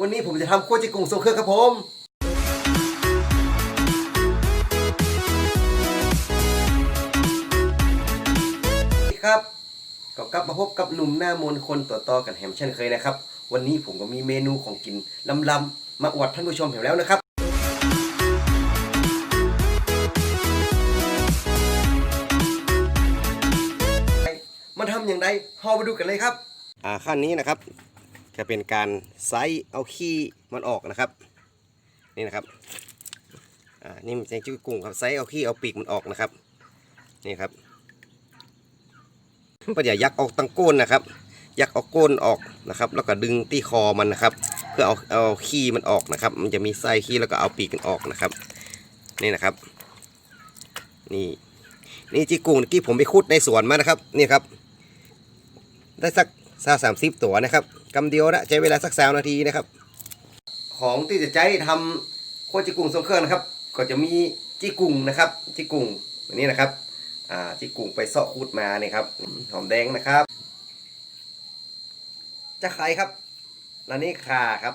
วันนี้ผมจะทำคั่วจิกุ้งทรงเครื่องครับผมสวัสดีครับก็กลับมาพบกับหนุ่มหน้ามนคนต่อต่อกันแหมเช่นเคยนะครับ วันนี้ผมก็มีเมนูของกินลำๆมาอวดท่านผู้ชมแหมแล้วนะครับ มันทำอย่างไรเราไปดูกันเลยครับ อ่าขั้นนี้นะครับ จะเป็นการไซส์เอาขี้มันออกนะครับ นี่นะครับอ่านี่มันจะจิ้วกุ้งครับไซส์เอาขี้เอาปีกมันออกนะครับ นี่ครับปัญญายักออกตั้งก้นนะครับ ยักเอาก้นออกนะครับ แล้วก็ดึงที่คอมันนะครับ เพื่อเอาเอาขี้มันออกนะครับ มันจะมีไส้ขี้แล้วก็เอาปีกมันออกนะครับ นี่นะครับ นี่นี่จิกุ้งที่ผมไปคุดในสวนมานะครับ นี่ครับ ได้สักซาสามสิบตัวนะครับ กำเดียวนะใช้เวลาสักสามนาทีนะครับ ของที่จะใช้ทำโคจิกุ้งทรงเครื่องนะครับ ก็จะมีจิกุ้งนะครับจิกุ้งอันนี้นะครับอ่าจิกุ้งไปเสาะคูดมาเนี่ยครับหอมแดงนะครับจะไข่ครับแล้วนี่ข่าครับ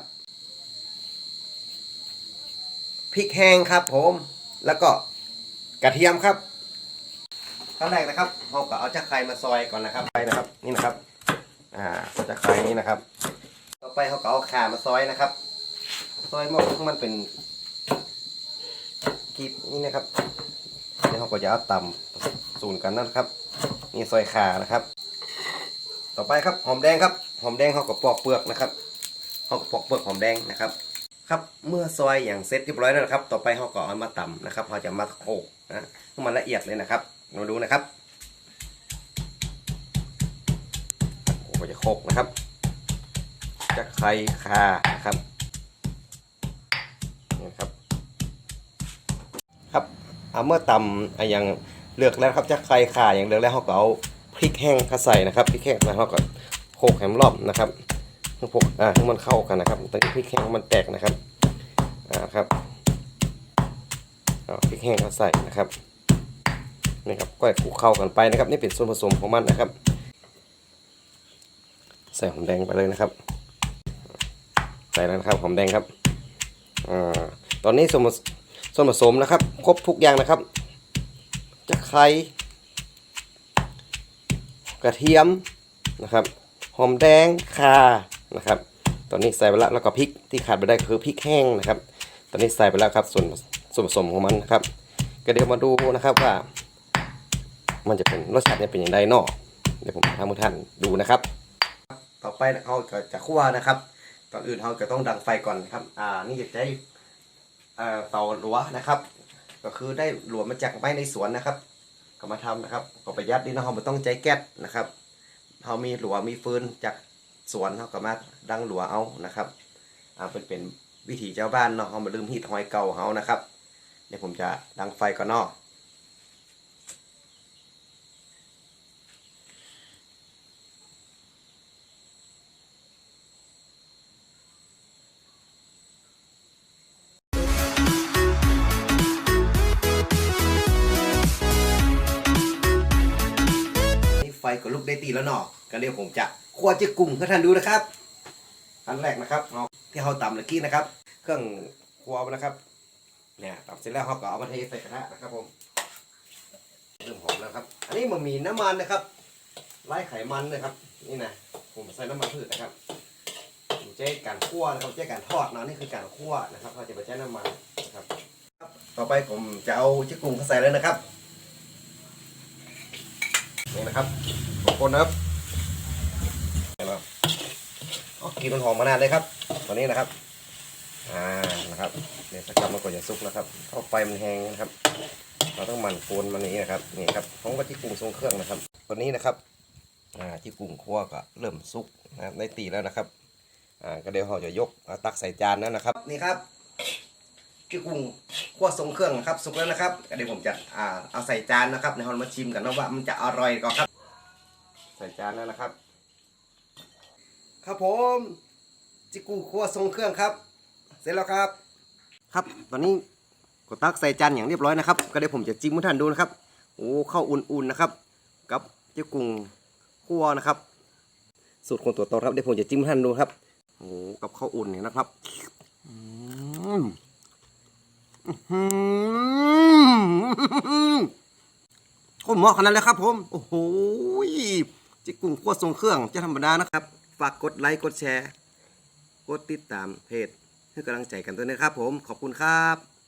พริกแห้งครับผมแล้วก็กระเทียมครับขั้นแรกนะครับเราก็เอาจะไข่มาซอยก่อนนะครับไปนะครับ นี่นะครับ อ่าจะไข่นี้นะครับ ต่อไปเขาก็เอาขามาซอยนะครับซอยหมอกมันเป็นกีบนี่นะครับนี่เขาก็จะเอาตำสูนกันนะครับ นี่ซอยขานะครับ ต่อไปครับหอมแดงครับหอมแดงเขาก็ปอกเปลือกนะครับเขาก็ปอกเปลือกหอมแดงนะครับครับเมื่อซอยอย่างเสร็จเรียบร้อยแล้วนะครับ ต่อไปเขาก็เอามาตำนะครับเขาจะมาโขกนะให้มันละเอียดเลยนะครับมาดูนะครับ โอ้โหจะโคกนะครับจะไข่คานะครับนี่ครับ ครับเอาเมื่อตำอย่างเลือกแล้วครับจะไข่คาอย่างเลือกแล้วเขาก็เอาพริกแห้งเข้าใส่นะครับพริกแห้งแล้วเขาก็โขกแหมรอบนะครับให้พวกอ่าให้มันเข้ากันนะครับตอนนี้พริกแห้งมันแตกนะครับอ่าครับเอาพริกแห้งเข้าใส่นะครับนี่ครับก็คลุกเข้ากันไปนะครับ นี่เป็นส่วนผสมของมันนะครับ ใส่หอมแดงไปเลยนะครับ ใส่แล้วนะครับหอมแดงครับอาตอนนี้ส่วนผสส่วนผสมนะครับ ครบทุกอย่างนะครับจะไข่กระเทียมนะครับหอมแดงข่านะครับ ตอนนี้ใส่ไปแล้วแล้วก็พริกที่ขาดไปได้คือพริกแห้งนะครับ ตอนนี้ใส่ไปแล้วครับส่วนส่วนผสมของมันนะครับ ก็เดี๋ยวมาดูนะครับว่า มันจะเป็นรสชาติเนี่ยเป็นอย่างไรเนาะเดี๋ยวผมทำให้ท่านดูนะครับ ต่อไปเราจะจะคั่วนะครับก่อนอื่นเราจะต้องดังไฟก่อนนะครับ อ่า นี่จะได้อ่าเตาหลัวนะครับ ก็คือได้หลวมาจากไม้ในสวนนะครับ ก็มาทำนะครับก็ประหยัดดีนะเราไม่ต้องใจแก๊สนะครับเรามีหลัวมีฟืนจากสวนเราก็มาดังหลัวเอานะครับ อ่า เป็นเป็นวิถีเจ้าบ้านเนาะเรามาลืมฮีดหอยเก่าเขานะครับ เดี๋ยวผมจะดังไฟก่อนเนาะ ไฟก็ลุกได้ตีแล้วเนาะก็เดี๋ยวผมจะคั่วจิกุ้งให้ท่านดูนะครับ อันแรกนะครับเอาที่เราตำเมื่อกี้นะครับ เครื่องครัวนะครับเนี่ยตำเสร็จแล้วเราก็เอามาเทใส่กระทะนะครับผมเริ่มหอมแล้วครับ อันนี้มันมีน้ำมันนะครับไล่ไขมันนะครับ นี่นะผมใส่น้ำมันพืชนะครับผมใช้การคั่วนะครับใช้การทอดนะนี่คือการคั่วนะครับเราจะไปใช้น้ำมันนะครับ ต่อไปผมจะเอาจิกุ้งเข้าใส่เลยนะครับ นี่นะครับทุกคนนะครับเห็นไหมอ๋อกลินมันหอมมานานเลยครับตอนนี้นะครับอ่านะครับเนี่ยสักคำมันก็จะสุกนะครับเพราไฟมันแห้งนะครับ เราต้องหมั่นโกนมันนี้นะครับนี่ครับผมก็ที่กุ้งทรงเครื่องนะครับตัวนี้นะครับอ่าที่กุ้งคั่วก็เริ่มสุกนะครับได้ตีแล้วนะครับอ่าก็เดี๋ยวเราจะยกเอาตักใส่จานแล้วนะครับนี่ครับ ที่กุ้งคั่วทรงเครื่องนะครับสุกแล้วนะครับก็เดี๋ยวผมจะอ่าเอาใส่จานนะครับในเรามาชิมกันนะว่ามันจะอร่อยก็ครับ ใส่จานแล้วนะครับ ครับผมจิกุ้งคั่วทรงเครื่องครับ เสร็จแล้วครับ ครับ ตอนนี้ก็ตักใส่จานอย่างเรียบร้อยนะครับ ก็เดี๋ยวผมจะจิ้มให้ท่านดูนะครับโอ้ข้าวอุ่นๆนะครับกับเจ้ากุ้งคั่วนะครับ สูตรคนตัวโตครับเดี๋ยวผมจะจิ้มให้ท่านดูครับโอ้โหกับข้าวอุ่นนี่นะครับอืมอื้อหือ โอ้เหมาะขนาดเลยครับ ผม โอ้โหจิกกุ้งขั้วทรงเครื่องจะธรรมดานะครับ ฝากกดไลค์กดแชร์ กดติดตามเพจให้กำลังใจกันด้วยนะครับ ผมขอบคุณครับ